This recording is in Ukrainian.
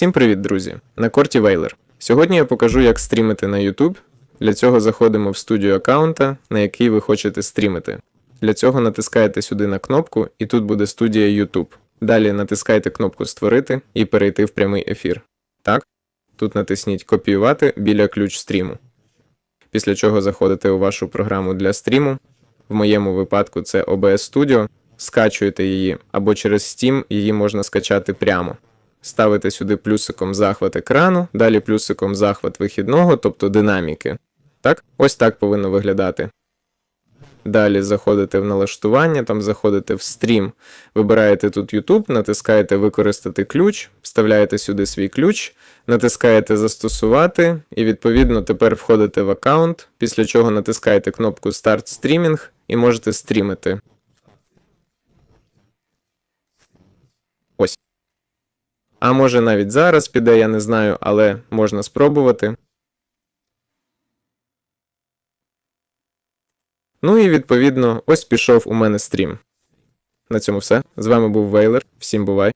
Всім привіт, друзі! На корті Вейлер. Сьогодні я покажу, як стрімити на YouTube. Для цього заходимо в студію аккаунта, на який ви хочете стрімити. Для цього натискаєте сюди на кнопку, і тут буде студія YouTube. Далі натискаєте кнопку Створити і перейти в прямий ефір. Так, тут натисніть Копіювати біля ключ стріму. Після чого заходите у вашу програму для стріму. В моєму випадку це OBS Studio. Скачуєте її або через Steam її можна скачати прямо. Ставите сюди плюсиком захват екрану, далі плюсиком захват вихідного, тобто динаміки. Так, ось так повинно виглядати. Далі заходите в налаштування, там заходите в стрім, вибираєте тут YouTube, натискаєте Використати ключ, вставляєте сюди свій ключ, натискаєте Застосувати, і відповідно тепер входите в аккаунт, після чого натискаєте кнопку Старт стрімінг і можете стрімити. А може навіть зараз піде, я не знаю, але можна спробувати. Ну і відповідно, ось пішов у мене стрім. На цьому все. З вами був Вейлер. Всім бувай!